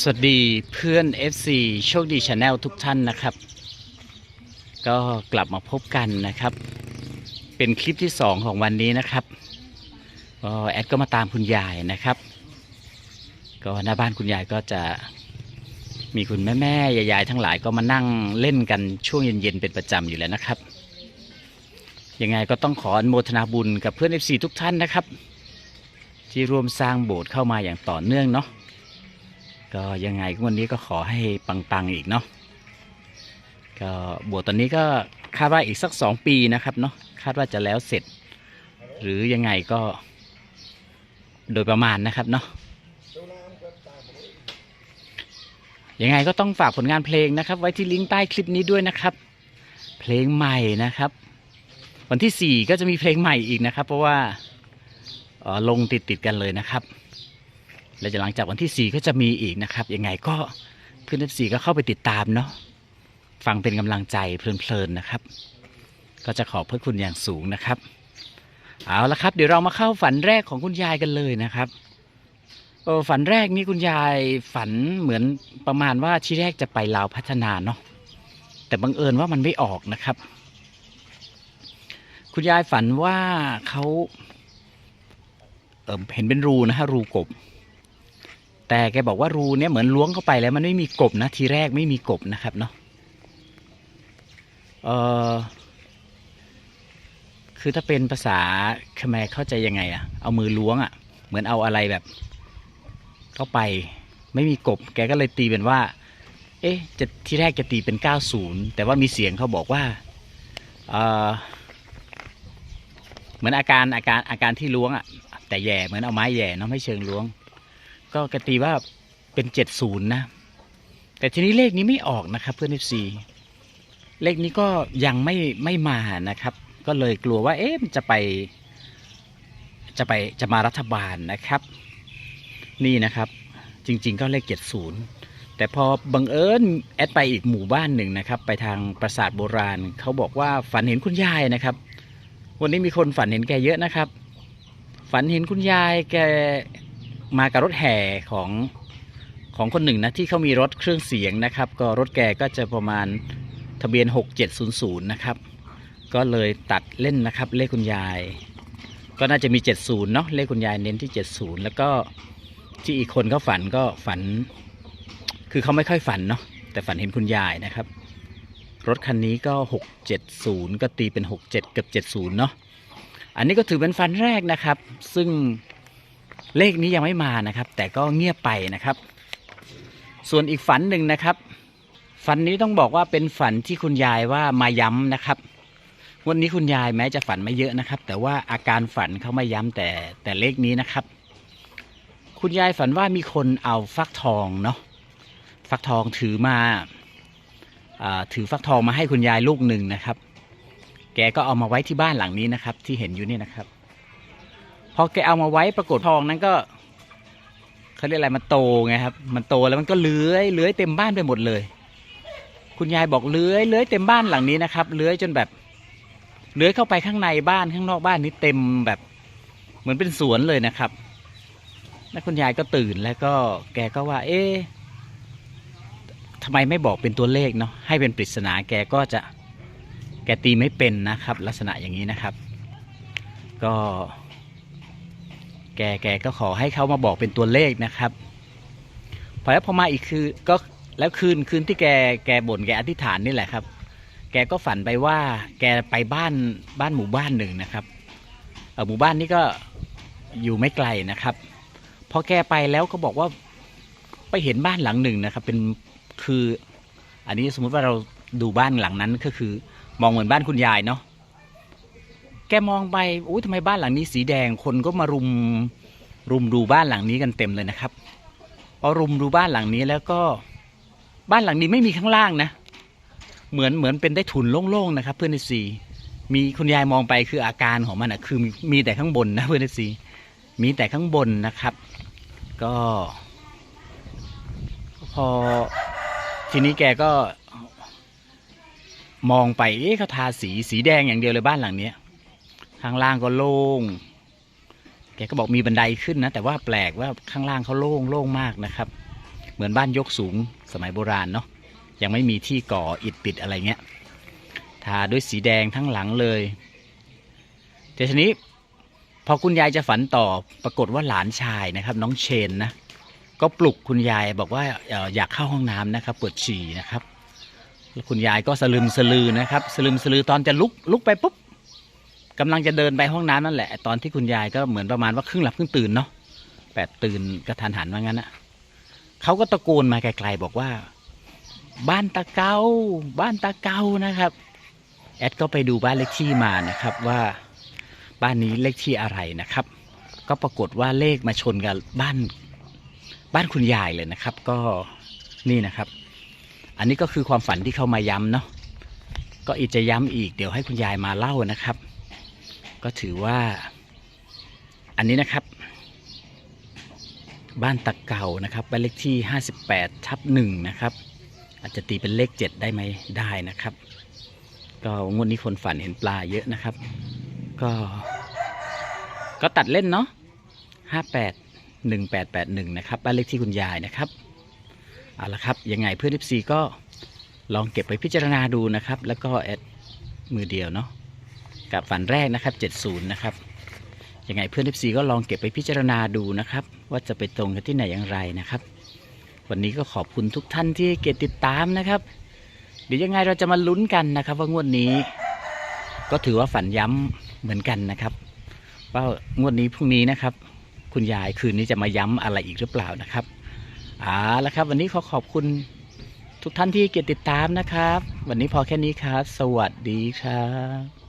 สวัสดีเพื่อน FC โชคดีชาแนลทุกท่านนะครับ ก็กลับมาพบกันนะครับ เป็นคลิปที่ 2 ของวันนี้นะครับก็แอดก็มาตามคุณยายนะครับ ก็หน้าบ้านคุณยายก็จะมีคุณแม่แม่ยายๆทั้งหลายก็มานั่งเล่นกันช่วงเย็นๆเป็นประจำอยู่แล้วนะครับ ยังไงก็ต้องขออนุโมทนาบุญกับเพื่อน FC ทุกท่านนะครับ ที่ร่วมสร้างโบสถ์เข้ามาอย่างต่อเนื่องเนาะ ก็ยังไงวันนี้ก็ขอให้ปังๆอีกเนาะก็บสถ์ตอนนี้ก็คาดว่าอีกสักสองปีนะครับเนาะคาดว่าจะแล้วเสร็จ หรือยังไงก็โดยประมาณนะครับเนาะยังไงก็ต้องฝากผลงานเพลงนะครับ ไว้ที่ลิงก์ใต้คลิปนี้ด้วยนะครับ เพลงใหม่นะครับ วันที่สี่ก็จะมีเพลงใหม่อีกนะครับ เพราะว่าออลงติดติดๆกันเลยนะครับ และหลังจากวันที่ 4 ก็จะมีอีกนะครับยังไงก็เพื่อนสีก็เข้าไปติดตามเนาะฟังเป็นกำลังใจเพลินๆนะครับ ก็จะขอบพระคุณอย่างสูงนะครับ เอาละครับ เดี๋ยวเรามาเข้าฝันแรกของคุณยายกันเลยนะครับเออฝันแรกนี่คุณยายฝันเหมือนประมาณว่าที่แรกจะไปลาวพัฒนาเนาะแต่บังเอิญว่ามันไม่ออกนะครับ คุณยายฝันว่าเขาเเห็นเป็นรูนะฮะรูกบ แต่แกบอกว่ารูเนี่ยเหมือนล้วงเข้าไปแล้วมันไม่มีกบนะทีแรกไม่มีกบนะครับเนาะเออคือถ้าเป็นภาษาคแมเข้าใจยังไงอะเอามือล้วงอะเหมือนเอาอะไรแบบ เข้าไปไม่มีกบ แกก็เลยตีเป็นว่า เอ๊ะจะที่แรกจะตีเป็น 90 แต่ว่ามีเสียงเขาบอกว่าเออเหมือนอาการอาการอาการที่ล้วงอะแต่แย่เหมือนเอาไม้แย่เนาะไม่เชิงล้วง ก็กตีว่าเป็นเจ็ดศูนย์นะ แต่ทีนี้เลขนี้ไม่ออกนะครับเพื่อนเอฟซีเลขนี้ก็ยังไม่ไม่มานะครับ ก็เลยกลัวว่าเอ๊ะมันจะไป จะไปจะมารัฐบาลนะครับ นี่นะครับ จริง ๆ ก็เลขเจ็ดศูนย์แต่พอบังเอิญแอดไปอีกหมู่บ้านหนึ่งนะครับ ไปทางปราสาทโบราณเขาบอกว่าฝันเห็นคุณยายนะครับ วันนี้มีคนฝันเห็นแกเยอะนะครับ ฝันเห็นคุณยายแก มากับรถแห่ของของคนหนึ่งนะที่เขามีรถเครื่องเสียงนะครับ ก็รถแกก็จะประมาณทะเบียน 6700 นะครับ ก็เลยตัดเล่นนะครับ เลขคุณยาย ก็น่าจะมี 70 เนาะเลขคุณยายเน้นที่ 70 แล้วก็ที่อีกคนเขาฝันก็ฝัน คือเขาไม่ค่อยฝันเนาะแต่ฝันเห็นคุณยายนะครับ รถคันนี้ก็ 670 ก็ตีเป็น 67เกับ 70 เนาะอันนี้ก็ถือเป็นฟันแรกนะครับ ซึ่ง เลขนี้ยังไม่มานะครับ แต่ก็เงียบไปนะครับ ส่วนอีกฝันหนึ่งนะครับ ฝันนี้ต้องบอกว่าเป็นฝันที่คุณยายว่ามาย้ำนะครับ วันนี้คุณยายแม้จะฝันไม่เยอะนะครับ แต่ว่าอาการฝันเขาไม่ย้ำแต่แต่เลขนี้นะครับ คุณยายฝันว่ามีคนเอาฟักทองเนาะฟักทองถือมาอ่าถือฟักทองมาให้คุณยายลูกหนึ่งนะครับ แกก็เอามาไว้ที่บ้านหลังนี้นะครับ ที่เห็นอยู่นี่นะครับ พอแกเอามาไว้ปรากฏทองนั้นก็เขาเรียกอะไรมันโตไงครับ มันโตแล้วมันก็เลื้อยเลื้อยเต็มบ้านไปหมดเลย คุณยายบอกเลื้อยเลื้อยเต็มบ้านหลังนี้นะครับเลื้อยจนแบบเลื้อยเข้าไปข้างในบ้านข้างนอกบ้านนี้เต็มแบบเหมือนเป็นสวนเลยนะครับ แล้วคุณยายก็ตื่นแล้วก็แกก็ว่า เอ๊ะทำไมไม่บอกเป็นตัวเลขเนาะให้เป็นปริศนาแกก็จะแกตีไม่เป็นนะครับ ลักษณะอย่างนี้นะครับ ก็ แกแกก็ขอให้เขามาบอกเป็นตัวเลขนะครับ พอแล้วพอมาอีกคือก็แล้วคืนคืนที่แกแกบ่นแกอธิษฐานนี่แหละครับ แกก็ฝันไปว่า แกไปบ้านบ้านหมู่บ้านหนึ่งนะครับหมู่บ้านนี้ก็อยู่ไม่ไกลนะครับพอแกไปแล้วก็บอกว่าไปเห็นบ้านหลังหนึ่งนะครับ เป็นคือ อันนี้สมมุติว่าเราดูบ้านหลังนั้นก็คือ มองเหมือนบ้านคุณยายเนาะ แกมองไปอุ้ยทำไมบ้านหลังนี้สีแดงคนก็มารุมรุมดูบ้านหลังนี้กันเต็มเลยนะครับพอรุมดูบ้านหลังนี้แล้วก็บ้านหลังนี้ไม่มีข้างล่างนะ เหมือนเหมือนเป็นได้ถุนโล่งๆนะครับ เพื่อนในซีมีคุณยายมองไปคืออาการของมันอะคือมีแต่ข้างบนนะเพื่อนในซีมีแต่ข้างบนนะครับ ก็ พอทีนี้แกก็มองไป เอ๊ะเขาทาสีสีแดงอย่างเดียวเลยบ้านหลังเนี้ย ข้างล่างก็โล่ง แกก็บอกมีบันไดขึ้นนะ แต่ว่าแปลกว่าข้างล่างเขาโล่งโล่งมากนะครับ เหมือนบ้านยกสูงสมัยโบราณเนาะ ยังไม่มีที่ก่ออิฐปิดอะไรเงี้ย ทาด้วยสีแดงทั้งหลังเลย แต่ทีนี้พอคุณยายจะฝันต่อ ปรากฏว่าหลานชายนะครับ น้องเชนนะ ก็ปลุกคุณยายบอกว่าอยากเข้าห้องน้ำนะครับปวดฉี่นะครับแล้วคุณยายก็สลึมสลือนะครับ สลึมสลือตอนจะลุกลุกไปปุ๊บ กำลังจะเดินไปห้องน้ำนั่นแหละ ตอนที่คุณยายก็เหมือนประมาณว่าครึ่งหลับครึ่งตื่นเนาะแปดตื่นกระทันหันว่างั้นอะเขาก็ตะโกนมาไกลๆบอกว่า บ้านตะเกาบ้านตะเกานะครับ แอดก็ไปดูบ้านเลขที่มานะครับว่าบ้านนี้เลขที่อะไรนะครับ ก็ปรากฏว่าเลขมาชนกับบ้านบ้านคุณยายเลยนะครับ ก็นี่นะครับ อันนี้ก็คือความฝันที่เขามาย้ำเนาะก็อีกจะย้ำอีกเดี๋ยวให้คุณยายมาเล่านะครับ ก็ถือว่า อันนี้นะครับ บ้านตะเก่านะครับบ้านเลขที่ 58ทับหนึ่งนะครับ อาจจะตีเป็นเลข 7 ได้ไหมได้นะครับ ก็งวดนี้คนฝันเห็นปลาเยอะนะครับ ก็ ก็ตัดเล่นเนาะห้าแปดหนึ่งแปดแปดหนึ่งนะครับบ้านเลขที่คุณยายนะครับเอาละครับยังไงเพื่อนทีก็ลองเก็บไปพิจารณาดูนะครับ แล้วก็แอดมือเดียวเนาะ กับฝันแรกนะครับเจ็ดศูนย์นะครับยังไงเพื่อนทิปซีก็ลองเก็บไปพิจารณาดูนะครับ ว่าจะไปตรงกันที่ไหนอย่างไรนะครับ วันนี้ก็ขอบคุณทุกท่านที่เกดติดตามนะครับ เดี๋ยวยังไงเราจะมาลุ้นกันนะครับ ว่างวดนี้ ก็ถือว่าฝันย้ำเหมือนกันนะครับ ว่างวดนี้พรุ่งนี้นะครับ คุณยายคืนนี้จะมาย้ำอะไรอีกหรือเปล่านะครับเอาละครับ วันนี้ขอขอบคุณทุกท่านที่เกียรติดตามนะครับ วันนี้พอแค่นี้ครับ สวัสดีครับ